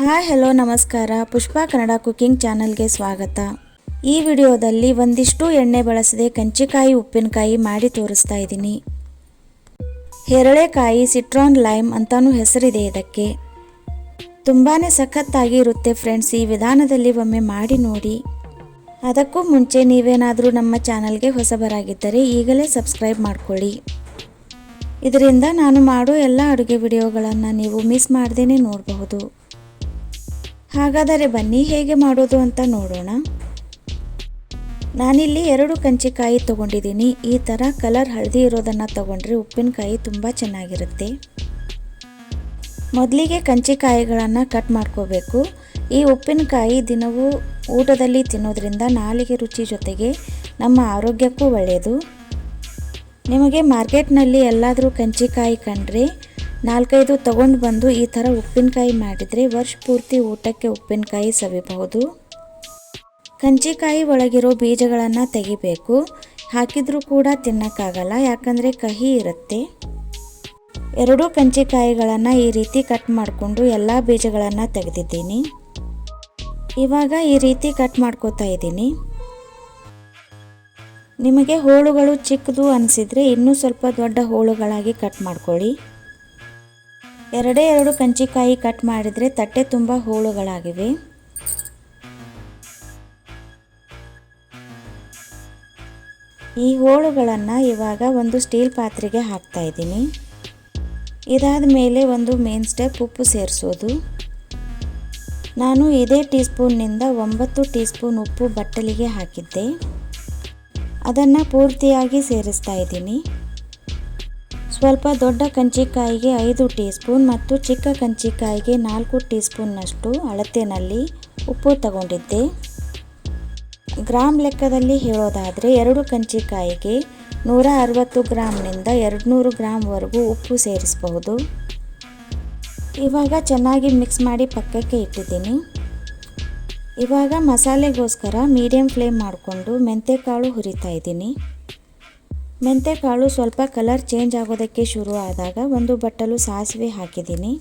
Hi, hello, ನಮಸ್ಕಾರ. ಪುಷ್ಪ Kannada cooking ಚಾನಲ್ಗೆ ಸ್ವಾಗತ. ಈ ವಿಡಿಯೋದಲ್ಲಿ ಒಂದಿಷ್ಟು ಎಣ್ಣೆ ಬಳಸದೆ ಕಂಚಿಕಾಯಿ, ಉಪ್ಪಿನಕಾಯಿ ಮಾಡಿ ತೋರಿಸ್ತಾ ಇದ್ದೀನಿ. ಹೆರಳೆಕಾಯಿ, ಸಿಟ್ರಾನ್, ಲೈಮ್ ಅಂತಾನೂ ಹೆಸರಿದೆ ಇದಕ್ಕೆ. ತುಂಬಾ ಸಖತ್ತಾಗಿ ಇರುತ್ತೆ ಫ್ರೆಂಡ್ಸ್, ಈ ವಿಧಾನದಲ್ಲಿ ಒಮ್ಮೆ ಮಾಡಿ ನೋಡಿ. ಅದಕ್ಕೂ ಮುಂಚೆ ನೀವೇನಾದರೂ ನಮ್ಮ ಚಾನಲ್ಗೆ ಹೊಸಬರಾಗಿದ್ದರೆ ಈಗಲೇ ಸಬ್ಸ್ಕ್ರೈಬ್ ಮಾಡಿಕೊಳ್ಳಿ. ಇದರಿಂದ ನಾನು ಮಾಡೋ ಎಲ್ಲ ಅಡುಗೆ ವಿಡಿಯೋಗಳನ್ನು ನೀವು ಮಿಸ್ ಮಾಡ್ದೇ ನೋಡಬಹುದು. ಹಾಗಾದರೆ ಬನ್ನಿ, ಹೇಗೆ ಮಾಡೋದು ಅಂತ ನೋಡೋಣ. ನಾನಿಲ್ಲಿ ಎರಡು ಕಂಚಿಕಾಯಿ ತಗೊಂಡಿದ್ದೀನಿ. ಈ ಥರ ಕಲರ್ ಹಳದಿ ಇರೋದನ್ನು ತಗೊಂಡ್ರೆ ಉಪ್ಪಿನಕಾಯಿ ತುಂಬ ಚೆನ್ನಾಗಿರುತ್ತೆ. ಮೊದಲಿಗೆ ಕಂಚಿಕಾಯಿಗಳನ್ನು ಕಟ್ ಮಾಡ್ಕೋಬೇಕು. ಈ ಉಪ್ಪಿನಕಾಯಿ ದಿನವೂ ಊಟದಲ್ಲಿ ತಿನ್ನೋದ್ರಿಂದ ನಾಲಿಗೆ ರುಚಿ ಜೊತೆಗೆ ನಮ್ಮ ಆರೋಗ್ಯಕ್ಕೂ ಒಳ್ಳೆಯದು. ನಿಮಗೆ ಮಾರ್ಕೆಟ್ನಲ್ಲಿ ಎಲ್ಲಾದರೂ ಕಂಚಿಕಾಯಿ ಕಂಡ್ರೆ ನಾಲ್ಕೈದು ತಗೊಂಡು ಬಂದು ಈ ಥರ ಉಪ್ಪಿನಕಾಯಿ ಮಾಡಿದರೆ ವರ್ಷ ಪೂರ್ತಿ ಊಟಕ್ಕೆ ಉಪ್ಪಿನಕಾಯಿ ಸವಿಬಹುದು. ಕಂಚಿಕಾಯಿ ಒಳಗಿರೋ ಬೀಜಗಳನ್ನು ತೆಗಿಬೇಕು. ಹಾಕಿದರೂ ಕೂಡ ತಿನ್ನೋಕ್ಕಾಗಲ್ಲ, ಯಾಕಂದರೆ ಕಹಿ ಇರುತ್ತೆ. ಎರಡೂ ಕಂಚಿಕಾಯಿಗಳನ್ನು ಈ ರೀತಿ ಕಟ್ ಮಾಡಿಕೊಂಡು ಎಲ್ಲ ಬೀಜಗಳನ್ನು ತೆಗೆದಿದ್ದೀನಿ. ಇವಾಗ ಈ ರೀತಿ ಕಟ್ ಮಾಡ್ಕೋತಾ ಇದ್ದೀನಿ. ನಿಮಗೆ ಹೋಳುಗಳು ಚಿಕ್ಕದು ಅನಿಸಿದರೆ ಇನ್ನೂ ಸ್ವಲ್ಪ ದೊಡ್ಡ ಹೋಳುಗಳಾಗಿ ಕಟ್ ಮಾಡ್ಕೊಳ್ಳಿ. ಎರಡೇ ಎರಡು ಕಂಚಿಕಾಯಿ ಕಟ್ ಮಾಡಿದರೆ ತಟ್ಟೆ ತುಂಬ ಹೋಳುಗಳಾಗಿವೆ. ಈ ಹೋಳುಗಳನ್ನು ಇವಾಗ ಒಂದು ಸ್ಟೀಲ್ ಪಾತ್ರೆಗೆ ಹಾಕ್ತಾ ಇದ್ದೀನಿ. ಇದಾದ ಮೇಲೆ ಒಂದು ಮೇನ್ ಸ್ಟೆಪ್ ಉಪ್ಪು ಸೇರಿಸೋದು. ನಾನು ಇದೇ ಟೀ ಸ್ಪೂನ್ನಿಂದ ಒಂಬತ್ತು ಟೀ ಸ್ಪೂನ್ ಉಪ್ಪು ಬಟ್ಟಲಿಗೆ ಹಾಕಿದ್ದೆ. ಅದನ್ನು ಪೂರ್ತಿಯಾಗಿ ಸೇರಿಸ್ತಾ ಇದ್ದೀನಿ. ಸ್ವಲ್ಪ ದೊಡ್ಡ ಕಂಚಿಕಾಯಿಗೆ ಐದು ಟೀ ಸ್ಪೂನ್ ಮತ್ತು ಚಿಕ್ಕ ಕಂಚಿಕಾಯಿಗೆ ನಾಲ್ಕು ಟೀ ಸ್ಪೂನ್ನಷ್ಟು ಅಳತೆಯಲ್ಲಿ ಉಪ್ಪು ತಗೊಂಡಿದ್ದೆ. ಗ್ರಾಮ್ ಲೆಕ್ಕದಲ್ಲಿ ಹೇಳೋದಾದರೆ ಎರಡು ಕಂಚಿಕಾಯಿಗೆ ನೂರ ಅರವತ್ತು ಗ್ರಾಮ್ನಿಂದ ಎರಡು ನೂರು ಗ್ರಾಮ್ವರೆಗೂ ಉಪ್ಪು ಸೇರಿಸಬಹುದು. ಇವಾಗ ಚೆನ್ನಾಗಿ ಮಿಕ್ಸ್ ಮಾಡಿ ಪಕ್ಕಕ್ಕೆ ಇಟ್ಟಿದ್ದೀನಿ. ಇವಾಗ ಮಸಾಲೆಗೋಸ್ಕರ ಮೀಡಿಯಮ್ ಫ್ಲೇಮ್ ಮಾಡಿಕೊಂಡು ಮೆಂತೆಕಾಳು ಹುರಿತಾ ಇದ್ದೀನಿ. ಮೆಂತೆಕಾಳು ಸ್ವಲ್ಪ ಕಲರ್ ಚೇಂಜ್ ಆಗೋದಕ್ಕೆ ಶುರು ಆದಾಗ ಒಂದು ಬಟ್ಟಲು ಸಾಸಿವೆ ಹಾಕಿದ್ದೀನಿ.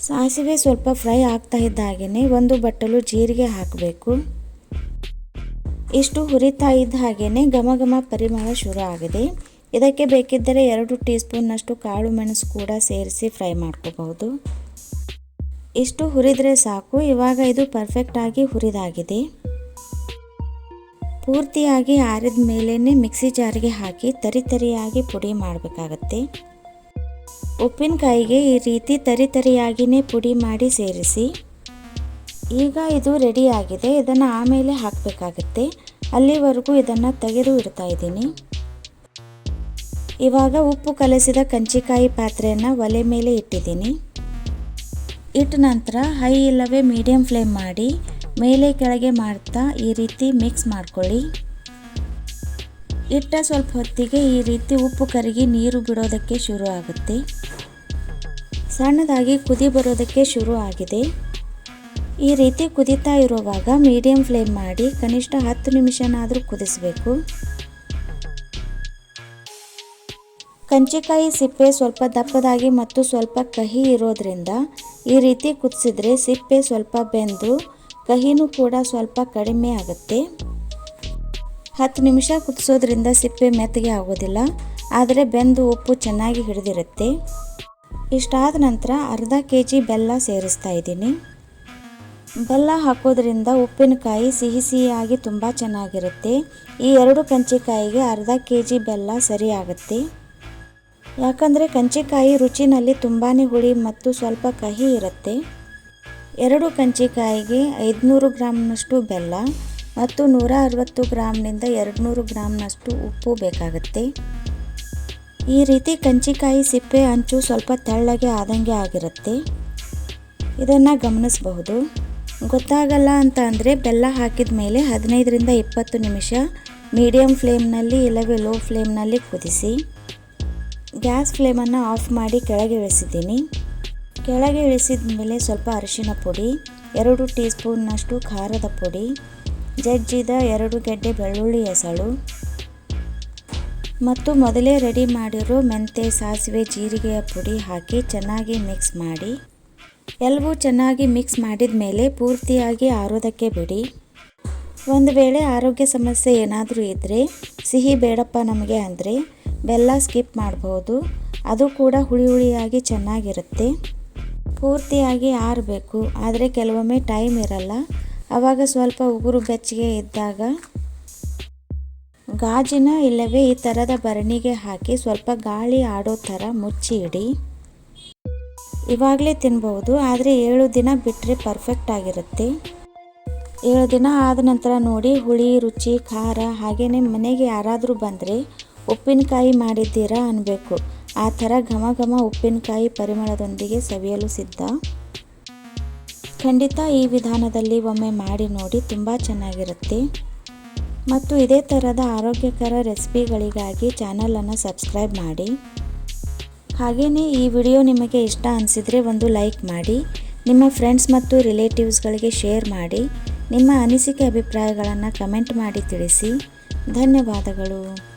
ಸಾಸಿವೆ ಸ್ವಲ್ಪ ಫ್ರೈ ಆಗ್ತಾ ಇದ್ದಾಗೇ ಒಂದು ಬಟ್ಟಲು ಜೀರಿಗೆ ಹಾಕಬೇಕು. ಇಷ್ಟು ಹುರಿತಾ ಇದ್ದ ಹಾಗೇ ಘಮ ಘಮ ಪರಿಮಳ ಶುರು ಆಗಿದೆ. ಇದಕ್ಕೆ ಬೇಕಿದ್ದರೆ ಎರಡು ಟೀ ಸ್ಪೂನ್ನಷ್ಟು ಕಾಳು ಮೆಣಸು ಕೂಡ ಸೇರಿಸಿ ಫ್ರೈ ಮಾಡ್ಕೋಬಹುದು. ಇಷ್ಟು ಹುರಿದರೆ ಸಾಕು. ಇವಾಗ ಇದು ಪರ್ಫೆಕ್ಟಾಗಿ ಹುರಿದಾಗಿದೆ. ಪೂರ್ತಿಯಾಗಿ ಆರಿದ ಮೇಲೇ ಮಿಕ್ಸಿ ಜಾರಿಗೆ ಹಾಕಿ ತರಿ ತರಿಯಾಗಿ ಪುಡಿ ಮಾಡಬೇಕಾಗತ್ತೆ. ಉಪ್ಪಿನಕಾಯಿಗೆ ಈ ರೀತಿ ತರಿ ತರಿಯಾಗಿಯೇ ಪುಡಿ ಮಾಡಿ ಸೇರಿಸಿ. ಈಗ ಇದು ರೆಡಿಯಾಗಿದೆ ಇದನ್ನು ಆಮೇಲೆ ಹಾಕಬೇಕಾಗತ್ತೆ. ಅಲ್ಲಿವರೆಗೂ ಇದನ್ನು ತೆಗೆದು ಇಡ್ತಾ ಇದ್ದೀನಿ. ಇವಾಗ ಉಪ್ಪು ಕಲಸಿದ ಕಂಚಿಕಾಯಿ ಪಾತ್ರೆಯನ್ನು ಒಲೆ ಮೇಲೆ ಇಟ್ಟಿದ್ದೀನಿ. ಇಟ್ಟ ನಂತರ ಹೈ ಇಲ್ಲವೇ ಮೀಡಿಯಂ ಫ್ಲೇಮ್ ಮಾಡಿ ಮೇಲೆ ಕೆಳಗೆ ಮಾಡ್ತಾ ಈ ರೀತಿ ಮಿಕ್ಸ್ ಮಾಡ್ಕೊಳ್ಳಿ. ಇಟ್ಟ ಸ್ವಲ್ಪ ಹೊತ್ತಿಗೆ ಈ ರೀತಿ ಉಪ್ಪು ಕರಗಿ ನೀರು ಬಿಡೋದಕ್ಕೆ ಶುರು ಆಗುತ್ತೆ. ಸಣ್ಣದಾಗಿ ಕುದಿ ಬರೋದಕ್ಕೆ ಶುರು ಆಗಿದೆ. ಈ ರೀತಿ ಕುದಿತಾ ಇರುವಾಗ ಮೀಡಿಯಂ ಫ್ಲೇಮ್ ಮಾಡಿ ಕನಿಷ್ಠ ಹತ್ತು ನಿಮಿಷನಾದರೂ ಕುದಿಸಬೇಕು. ಕಂಚಿಕಾಯಿ ಸಿಪ್ಪೆ ಸ್ವಲ್ಪ ದಪ್ಪದಾಗಿ ಮತ್ತು ಸ್ವಲ್ಪ ಕಹಿ ಇರೋದ್ರಿಂದ ಈ ರೀತಿ ಕುದಿಸಿದ್ರೆ ಸಿಪ್ಪೆ ಸ್ವಲ್ಪ ಬೆಂದು ಕಹಿನೂ ಕೂಡ ಸ್ವಲ್ಪ ಕಡಿಮೆ ಆಗುತ್ತೆ. ಹತ್ತು ನಿಮಿಷ ಕುದಿಸೋದ್ರಿಂದ ಸಿಪ್ಪೆ ಮೆತ್ತಗೆ ಆಗೋದಿಲ್ಲ, ಆದರೆ ಬೆಂದು ಉಪ್ಪು ಚೆನ್ನಾಗಿ ಹಿಡಿದಿರುತ್ತೆ. ಇಷ್ಟಾದ ನಂತರ ಅರ್ಧ ಕೆ ಜಿ ಬೆಲ್ಲ ಸೇರಿಸ್ತಾ ಇದ್ದೀನಿ. ಬೆಲ್ಲ ಹಾಕೋದ್ರಿಂದ ಉಪ್ಪಿನಕಾಯಿ ಸಿಹಿ ಸಿಹಿಯಾಗಿ ತುಂಬ ಚೆನ್ನಾಗಿರುತ್ತೆ. ಈ ಎರಡು ಕಂಚಿಕಾಯಿಗೆ ಅರ್ಧ ಕೆ ಜಿ ಬೆಲ್ಲ ಸರಿ ಆಗುತ್ತೆ. ಯಾಕಂದರೆ ಕಂಚಿಕಾಯಿ ರುಚಿನಲ್ಲಿ ತುಂಬಾ ಹುಳಿ ಮತ್ತು ಸ್ವಲ್ಪ ಕಹಿ ಇರುತ್ತೆ. ಎರಡು ಕಂಚಿಕಾಯಿಗೆ ಐದುನೂರು ಗ್ರಾಮ್ನಷ್ಟು ಬೆಲ್ಲ ಮತ್ತು ನೂರ ಅರವತ್ತು ಗ್ರಾಮ್ನಿಂದ ಎರಡು ನೂರು ಗ್ರಾಮ್ನಷ್ಟು ಉಪ್ಪು ಬೇಕಾಗುತ್ತೆ. ಈ ರೀತಿ ಕಂಚಿಕಾಯಿ ಸಿಪ್ಪೆ ಅಂಚು ಸ್ವಲ್ಪ ತೆಳ್ಳಗೆ ಆದಂಗೆ ಆಗಿರುತ್ತೆ. ಇದನ್ನು ಗಮನಿಸಬಹುದು. ಗೊತ್ತಾಗಲ್ಲ ಅಂತ ಅಂದರೆ ಬೆಲ್ಲ ಹಾಕಿದ ಮೇಲೆ ಹದಿನೈದರಿಂದ ಇಪ್ಪತ್ತು ನಿಮಿಷ ಮೀಡಿಯಮ್ ಫ್ಲೇಮ್ನಲ್ಲಿ ಇಲ್ಲವೇ ಲೋ ಫ್ಲೇಮ್ನಲ್ಲಿ ಕುದಿಸಿ. ಗ್ಯಾಸ್ ಫ್ಲೇಮನ್ನು ಆಫ್ ಮಾಡಿ ಕೆಳಗೆ ಇಳಿಸಿದ್ದೀನಿ. ಕೆಳಗೆ ಇಳಿಸಿದ ಮೇಲೆ ಸ್ವಲ್ಪ ಅರಿಶಿನ ಪುಡಿ, ಎರಡು ಟೀ ಸ್ಪೂನ್ನಷ್ಟು ಖಾರದ ಪುಡಿ, ಜಜ್ಜಿದ ಎರಡು ಗೆಡ್ಡೆ ಬೆಳ್ಳುಳ್ಳಿ ಎಸಳು ಮತ್ತು ಮೊದಲೇ ರೆಡಿ ಮಾಡಿರೋ ಮೆಂತೆ, ಸಾಸಿವೆ, ಜೀರಿಗೆಯ ಪುಡಿ ಹಾಕಿ ಚೆನ್ನಾಗಿ ಮಿಕ್ಸ್ ಮಾಡಿ. ಎಲ್ಲವೂ ಚೆನ್ನಾಗಿ ಮಿಕ್ಸ್ ಮಾಡಿದ ಮೇಲೆ ಪೂರ್ತಿಯಾಗಿ ಆರೋದಕ್ಕೆ ಬಿಡಿ. ಒಂದು ವೇಳೆ ಆರೋಗ್ಯ ಸಮಸ್ಯೆ ಏನಾದರೂ ಇದ್ದರೆ ಸಿಹಿ ಬೇಡಪ್ಪ ನಮಗೆ ಅಂದರೆ ಬೆಲ್ಲ ಸ್ಕಿಪ್ ಮಾಡ್ಬೋದು. ಅದು ಕೂಡ ಹುಳಿ ಹುಳಿಯಾಗಿ ಚೆನ್ನಾಗಿರುತ್ತೆ. ಪೂರ್ತಿಯಾಗಿ ಆರಬೇಕು, ಆದರೆ ಕೆಲವೊಮ್ಮೆ ಟೈಮ್ ಇರಲ್ಲ. ಆವಾಗ ಸ್ವಲ್ಪ ಉಗುರು ಬೆಚ್ಚಗೆ ಇದ್ದಾಗ ಗಾಜಿನ ಇಲ್ಲವೇ ಈ ಥರದ ಬರಣಿಗೆ ಹಾಕಿ ಸ್ವಲ್ಪ ಗಾಳಿ ಆಡೋ ಥರ ಮುಚ್ಚಿ ಇಡಿ ಇವಾಗಲೇ ತಿನ್ಬೋದು ಆದರೆ ಏಳು ದಿನ ಬಿಟ್ಟರೆ ಪರ್ಫೆಕ್ಟ್ ಆಗಿರುತ್ತೆ. ಏಳು ದಿನ ಆದ ನಂತರ ನೋಡಿ, ಹುಳಿ, ರುಚಿ, ಖಾರ ಹಾಗೆಯೇ ಮನೆಗೆ ಯಾರಾದರೂ ಬಂದರೆ ಉಪ್ಪಿನಕಾಯಿ ಮಾಡಿದ್ದೀರಾ ಅನ್ನಬೇಕು ಆ ಥರ ಘಮ ಘಮ ಉಪ್ಪಿನಕಾಯಿ ಪರಿಮಳದೊಂದಿಗೆ ಸವಿಯಲು ಸಿದ್ಧ. ಖಂಡಿತ ಈ ವಿಧಾನದಲ್ಲಿ ಒಮ್ಮೆ ಮಾಡಿ ನೋಡಿ ತುಂಬ ಚೆನ್ನಾಗಿರುತ್ತೆ. ಮತ್ತು ಇದೇ ಥರದ ಆರೋಗ್ಯಕರ ರೆಸಿಪಿಗಳಿಗಾಗಿ ಚಾನಲನ್ನು ಸಬ್ಸ್ಕ್ರೈಬ್ ಮಾಡಿ. ಹಾಗೆಯೇ ಈ ವಿಡಿಯೋ ನಿಮಗೆ ಇಷ್ಟ ಅನಿಸಿದರೆ ಒಂದು ಲೈಕ್ ಮಾಡಿ, ನಿಮ್ಮ ಫ್ರೆಂಡ್ಸ್ ಮತ್ತು ರಿಲೇಟಿವ್ಸ್ಗಳಿಗೆ ಶೇರ್ ಮಾಡಿ, ನಿಮ್ಮ ಅನಿಸಿಕೆ ಅಭಿಪ್ರಾಯಗಳನ್ನು ಕಮೆಂಟ್ ಮಾಡಿ ತಿಳಿಸಿ. ಧನ್ಯವಾದಗಳು.